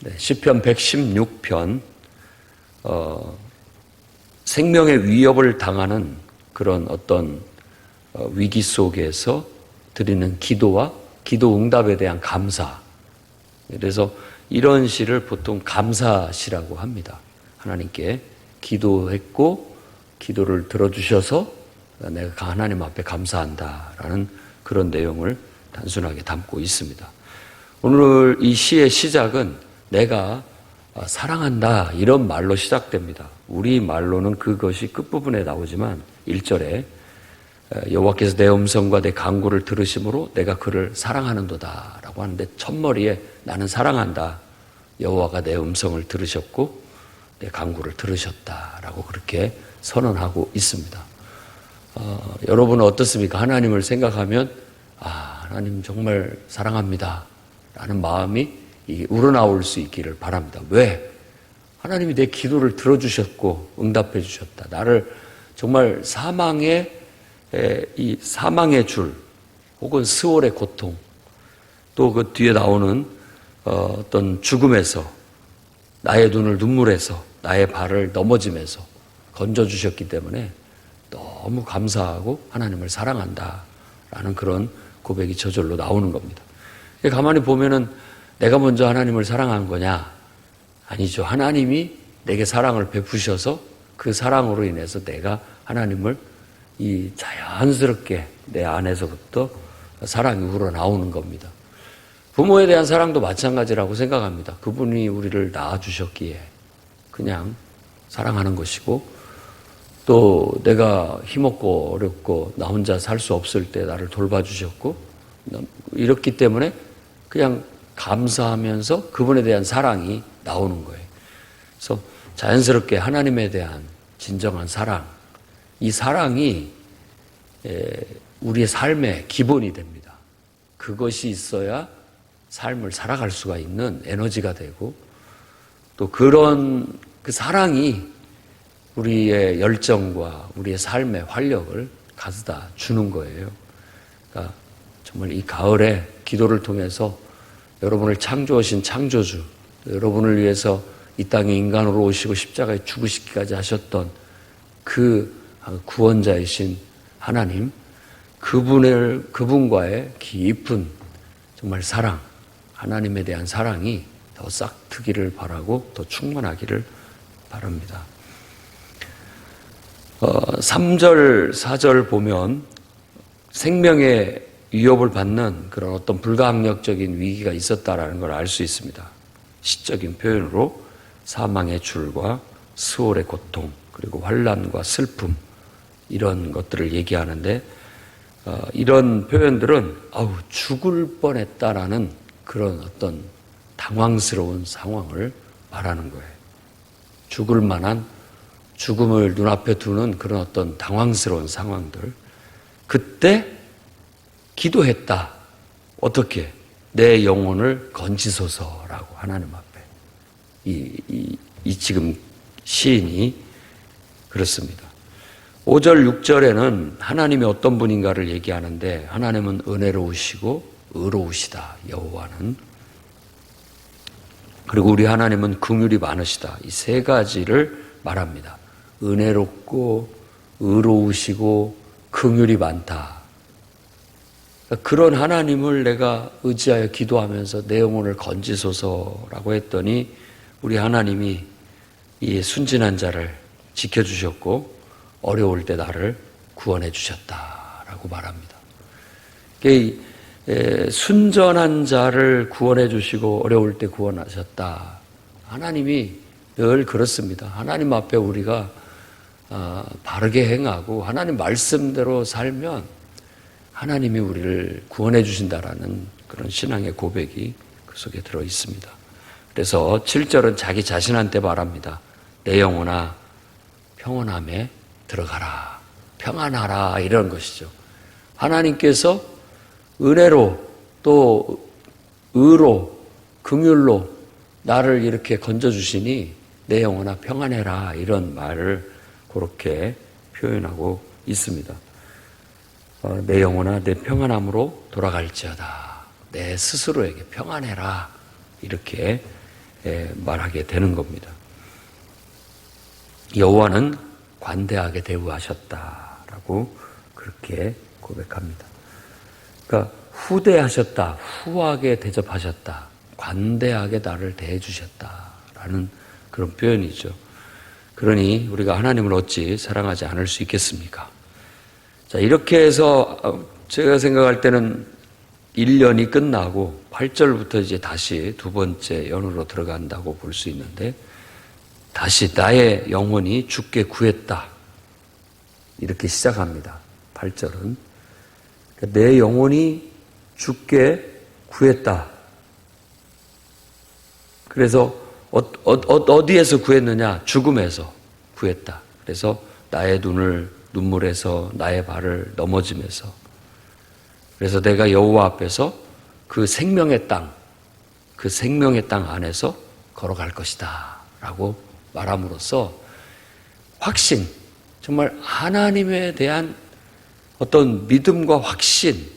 네, 시편 116편 어, 생명의 위협을 당하는 그런 어떤 어, 위기 속에서 드리는 기도와 기도 응답에 대한 감사. 그래서 이런 시를 보통 감사시라고 합니다. 하나님께 기도했고 기도를 들어주셔서 내가 하나님 앞에 감사한다라는 그런 내용을 단순하게 담고 있습니다. 오늘 이 시의 시작은 내가 사랑한다 이런 말로 시작됩니다. 우리 말로는 그것이 끝부분에 나오지만 1절에 여호와께서 내 음성과 내 간구를 들으심으로 내가 그를 사랑하는도다라고 하는데 첫머리에 나는 사랑한다. 여호와가 내 음성을 들으셨고 내 간구를 들으셨다라고 그렇게 선언하고 있습니다. 어, 여러분은 어떻습니까? 하나님을 생각하면 아 하나님 정말 사랑합니다. 라는 마음이 우러나올 수 있기를 바랍니다. 왜? 하나님이 내 기도를 들어주셨고 응답해 주셨다. 나를 정말 사망의 이 사망의 줄 혹은 스월의 고통 또 그 뒤에 나오는 어, 어떤 죽음에서 나의 눈을 눈물에서 나의 발을 넘어짐에서 건져 주셨기 때문에 너무 감사하고 하나님을 사랑한다라는 그런 고백이 저절로 나오는 겁니다. 가만히 보면은 내가 먼저 하나님을 사랑한 거냐? 아니죠. 하나님이 내게 사랑을 베푸셔서 그 사랑으로 인해서 내가 하나님을 이 자연스럽게 내 안에서부터 사랑이 우러나오는 겁니다. 부모에 대한 사랑도 마찬가지라고 생각합니다. 그분이 우리를 낳아주셨기에 그냥 사랑하는 것이고 또 내가 힘없고 어렵고 나 혼자 살 수 없을 때 나를 돌봐주셨고 이렇기 때문에 그냥 감사하면서 그분에 대한 사랑이 나오는 거예요. 그래서 자연스럽게 하나님에 대한 진정한 사랑, 이 사랑이 우리의 삶의 기본이 됩니다. 그것이 있어야 삶을 살아갈 수가 있는 에너지가 되고 또 그런 그 사랑이 우리의 열정과 우리의 삶의 활력을 가져다 주는 거예요. 그러니까 정말 이 가을에 기도를 통해서 여러분을 창조하신 창조주, 여러분을 위해서 이 땅에 인간으로 오시고 십자가에 죽으시기까지 하셨던 그 구원자이신 하나님, 그분을, 그분과의 깊은 정말 사랑, 하나님에 대한 사랑이 더 싹트기를 바라고 더 충만하기를 바랍니다. 어, 3절, 4절 보면 생명의 위협을 받는 그런 어떤 불가항력적인 위기가 있었다라는 걸 알 수 있습니다. 시적인 표현으로 사망의 줄과 수월의 고통 그리고 환란과 슬픔 이런 것들을 얘기하는데 어, 이런 표현들은 아우 죽을 뻔했다라는 그런 어떤 당황스러운 상황을 말하는 거예요. 죽을 만한 죽음을 눈앞에 두는 그런 어떤 당황스러운 상황들. 그때 기도했다. 어떻게? 내 영혼을 건지소서라고 하나님 앞에. 이, 이, 이 지금 시인이 그렇습니다. 5절, 6절에는 하나님이 어떤 분인가를 얘기하는데 하나님은 은혜로우시고 의로우시다. 여호와는 그리고 우리 하나님은 긍휼이 많으시다. 이 세 가지를 말합니다. 은혜롭고 의로우시고 긍휼이 많다. 그런 하나님을 내가 의지하여 기도하면서 내 영혼을 건지소서라고 했더니 우리 하나님이 이 순진한 자를 지켜주셨고 어려울 때 나를 구원해 주셨다라고 말합니다. 순전한 자를 구원해 주시고 어려울 때 구원하셨다. 하나님이 늘 그렇습니다. 하나님 앞에 우리가 아, 바르게 행하고 하나님 말씀대로 살면 하나님이 우리를 구원해 주신다라는 그런 신앙의 고백이 그 속에 들어 있습니다. 그래서 7절은 자기 자신한테 말합니다. 내 영혼아 평온함에 들어가라. 평안하라. 이런 것이죠. 하나님께서 은혜로 또 의로 긍휼로 나를 이렇게 건져 주시니 내 영혼아 평안해라. 이런 말을 그렇게 표현하고 있습니다. 어, 내 영혼아 내 평안함으로 돌아갈지어다. 내 스스로에게 평안해라. 이렇게 예, 말하게 되는 겁니다. 여호와는 관대하게 대우하셨다라고 그렇게 고백합니다. 그러니까 후대하셨다, 후하게 대접하셨다, 관대하게 나를 대해 주셨다라는 그런 표현이죠. 그러니 우리가 하나님을 어찌 사랑하지 않을 수 있겠습니까? 자, 이렇게 해서 어, 제가 생각할 때는 1년이 끝나고 8절부터 이제 다시 두 번째 연으로 들어간다고 볼 수 있는데 다시 나의 영혼이 죽게 구했다. 이렇게 시작합니다. 8절은. 내 영혼이 죽게 구했다. 그래서 어, 어, 디에서 구했느냐? 죽음에서 구했다. 그래서 나의 눈을 눈물에서 나의 발을 넘어짐에서 그래서 내가 여호와 앞에서 그 생명의 땅, 그 생명의 땅 안에서 걸어갈 것이다. 라고 말함으로써 확신, 정말 하나님에 대한 어떤 믿음과 확신,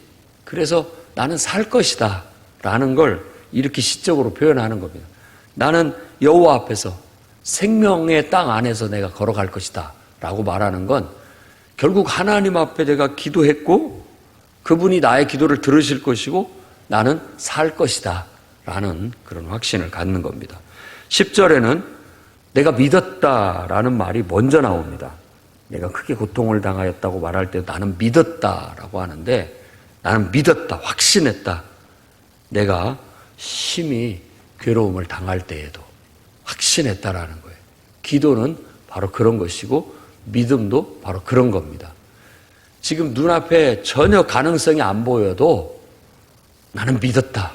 그래서 나는 살 것이다. 라는 걸 이렇게 시적으로 표현하는 겁니다. 나는 여호와 앞에서 생명의 땅 안에서 내가 걸어갈 것이다. 라고 말하는 건 결국 하나님 앞에 내가 기도했고 그분이 나의 기도를 들으실 것이고 나는 살 것이다. 라는 그런 확신을 갖는 겁니다. 10절에는 내가 믿었다 라는 말이 먼저 나옵니다. 내가 크게 고통을 당하였다고 말할 때 나는 믿었다 라고 하는데 나는 믿었다, 확신했다. 내가 심히 괴로움을 당할 때에도 확신했다라는 거예요. 기도는 바로 그런 것이고 믿음도 바로 그런 겁니다. 지금 눈앞에 전혀 가능성이 안 보여도 나는 믿었다.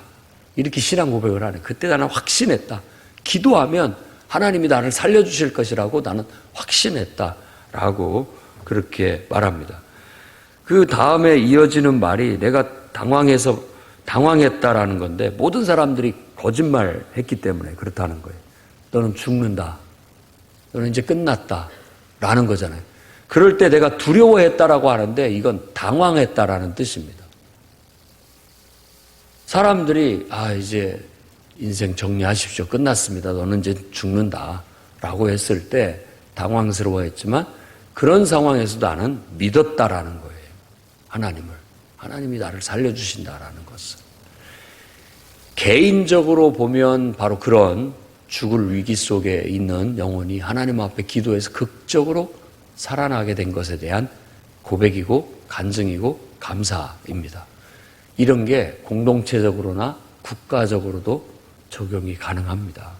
이렇게 신앙 고백을 하네. 그때 나는 확신했다. 기도하면 하나님이 나를 살려주실 것이라고 나는 확신했다. 라고 그렇게 말합니다. 그 다음에 이어지는 말이 내가 당황해서 당황했다라는 건데 모든 사람들이 거짓말 했기 때문에 그렇다는 거예요. 너는 죽는다. 너는 이제 끝났다. 라는 거잖아요. 그럴 때 내가 두려워했다라고 하는데 이건 당황했다라는 뜻입니다. 사람들이 아 이제 인생 정리하십시오. 끝났습니다. 너는 이제 죽는다. 라고 했을 때 당황스러워했지만 그런 상황에서도 나는 믿었다라는 거예요. 하나님을. 하나님이 나를 살려 주신다라는 것을. 개인적으로 보면 바로 그런 죽을 위기 속에 있는 영혼이 하나님 앞에 기도해서 극적으로 살아나게 된 것에 대한 고백이고 간증이고 감사입니다. 이런 게 공동체적으로나 국가적으로도 적용이 가능합니다.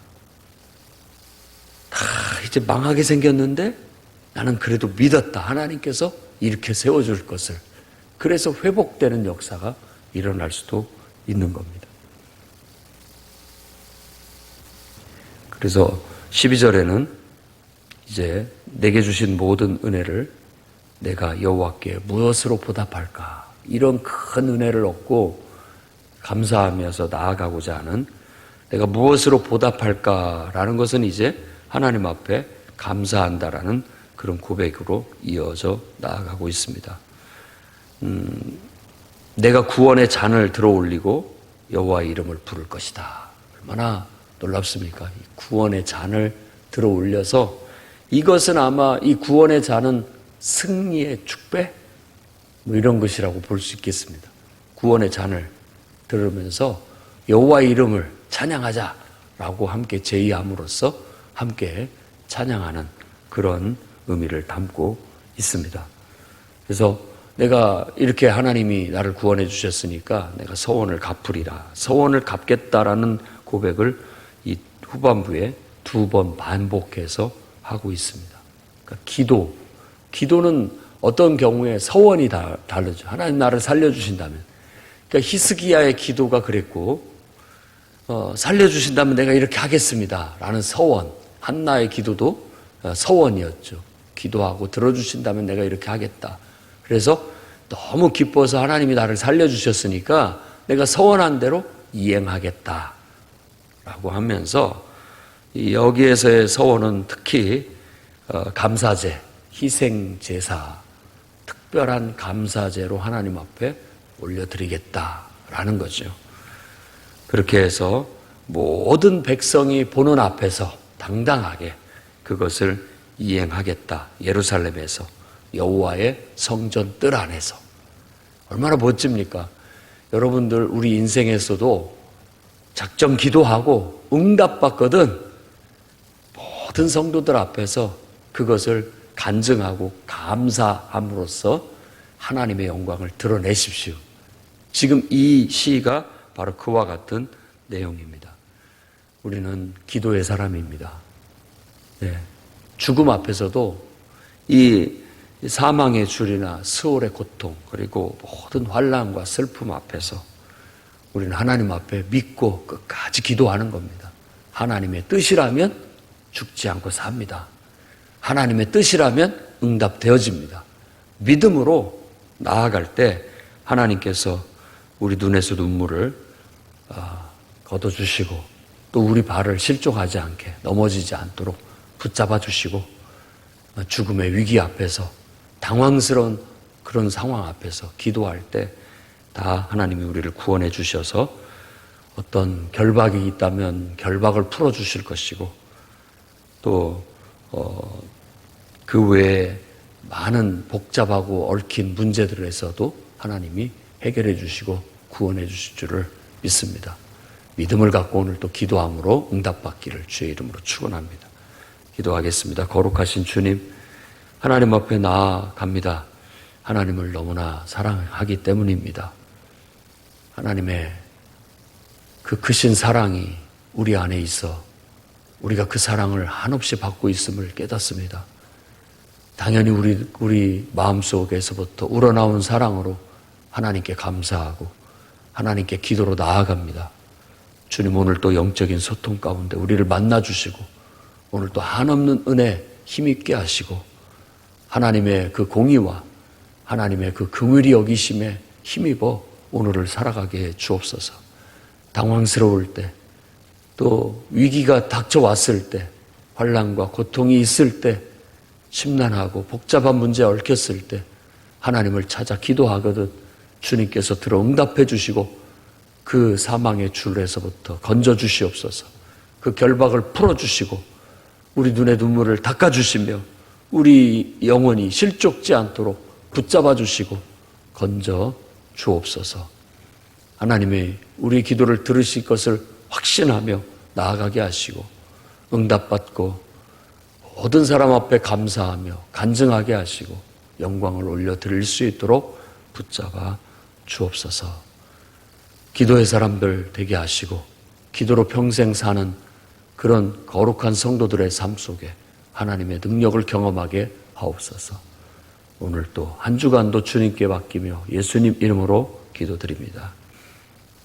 다 이제 망하게 생겼는데 나는 그래도 믿었다. 하나님께서 이렇게 세워줄 것을. 그래서 회복되는 역사가 일어날 수도 있는 겁니다. 그래서 12절에는 이제 내게 주신 모든 은혜를 내가 여호와께 무엇으로 보답할까? 이런 큰 은혜를 얻고 감사하면서 나아가고자 하는 내가 무엇으로 보답할까라는 것은 이제 하나님 앞에 감사한다라는 그런 고백으로 이어져 나아가고 있습니다. 음, 내가 구원의 잔을 들어 올리고 여호와의 이름을 부를 것이다. 얼마나 놀랍습니까? 구원의 잔을 들어 올려서 이것은 아마 이 구원의 잔은 승리의 축배? 뭐 이런 것이라고 볼 수 있겠습니다. 구원의 잔을 들으면서 여호와의 이름을 찬양하자라고 함께 제의함으로써 함께 찬양하는 그런 의미를 담고 있습니다. 그래서 내가 이렇게 하나님이 나를 구원해 주셨으니까 내가 서원을 갚으리라. 서원을 갚겠다라는 고백을 이 후반부에 두 번 반복해서 하고 있습니다. 그러니까 기도. 기도는 어떤 경우에 서원이 다, 다르죠. 하나님 나를 살려주신다면. 그러니까 히스기야의 기도가 그랬고, 어, 살려주신다면 내가 이렇게 하겠습니다. 라는 서원. 한나의 기도도 어, 서원이었죠. 기도하고 들어주신다면 내가 이렇게 하겠다. 그래서 너무 기뻐서 하나님이 나를 살려주셨으니까 내가 서원한 대로 이행하겠다. 라고 하면서 여기에서의 서원은 특히 어, 감사제, 희생제사, 특별한 감사제로 하나님 앞에 올려드리겠다라는 거죠. 그렇게 해서 모든 백성이 보는 앞에서 당당하게 그것을 이행하겠다. 예루살렘에서 여호와의 성전 뜰 안에서 얼마나 멋집니까? 여러분들 우리 인생에서도 작정 기도하고 응답받거든 모든 성도들 앞에서 그것을 간증하고 감사함으로써 하나님의 영광을 드러내십시오. 지금 이 시가 바로 그와 같은 내용입니다. 우리는 기도의 사람입니다. 네. 죽음 앞에서도 이 사망의 줄이나 수월의 고통 그리고 모든 환란과 슬픔 앞에서 우리는 하나님 앞에 믿고 끝까지 기도하는 겁니다. 하나님의 뜻이라면 죽지 않고 삽니다. 하나님의 뜻이라면 응답되어집니다. 믿음으로 나아갈 때 하나님께서 우리 눈에서 눈물을 아, 걷어주시고 또 우리 발을 실족하지 않게 넘어지지 않도록 붙잡아 주시고 죽음의 위기 앞에서 당황스러운 그런 상황 앞에서 기도할 때 다 하나님이 우리를 구원해 주셔서 어떤 결박이 있다면 결박을 풀어 주실 것이고 또 어, 그 외에 많은 복잡하고 얽힌 문제들에서도 하나님이 해결해 주시고 구원해 주실 줄을 믿습니다. 믿음을 갖고 오늘 또 기도함으로 응답받기를 주의 이름으로 축원합니다. 기도하겠습니다. 거룩하신 주님, 하나님 앞에 나아갑니다. 하나님을 너무나 사랑하기 때문입니다. 하나님의 그 크신 사랑이 우리 안에 있어 우리가 그 사랑을 한없이 받고 있음을 깨닫습니다. 당연히 우리, 우리 마음 속에서부터 우러나온 사랑으로 하나님께 감사하고 하나님께 기도로 나아갑니다. 주님 오늘 또 영적인 소통 가운데 우리를 만나주시고 오늘 또 한없는 은혜 힘있게 하시고 하나님의 그 공의와 하나님의 그 긍휼이 여기심에 힘입어 오늘을 살아가게 해 주옵소서. 당황스러울 때, 또 위기가 닥쳐왔을 때, 환란과 고통이 있을 때, 심란하고 복잡한 문제에 얽혔을 때, 하나님을 찾아 기도하거든 주님께서 들어 응답해 주시고 그 사망의 줄에서부터 건져 주시옵소서. 그 결박을 풀어 주시고 우리 눈의 눈물을 닦아 주시며 우리 영혼이 실족지 않도록 붙잡아 주시고 건져 주옵소서. 하나님의 우리 기도를 들으실 것을 확신하며 나아가게 하시고 응답받고 모든 사람 앞에 감사하며 간증하게 하시고 영광을 올려 드릴 수 있도록 붙잡아 주옵소서. 기도의 사람들 되게 하시고 기도로 평생 사는 그런 거룩한 성도들의 삶 속에 하나님의 능력을 경험하게 하옵소서. 오늘 또 한 주간도 주님께 맡기며 예수님 이름으로 기도드립니다.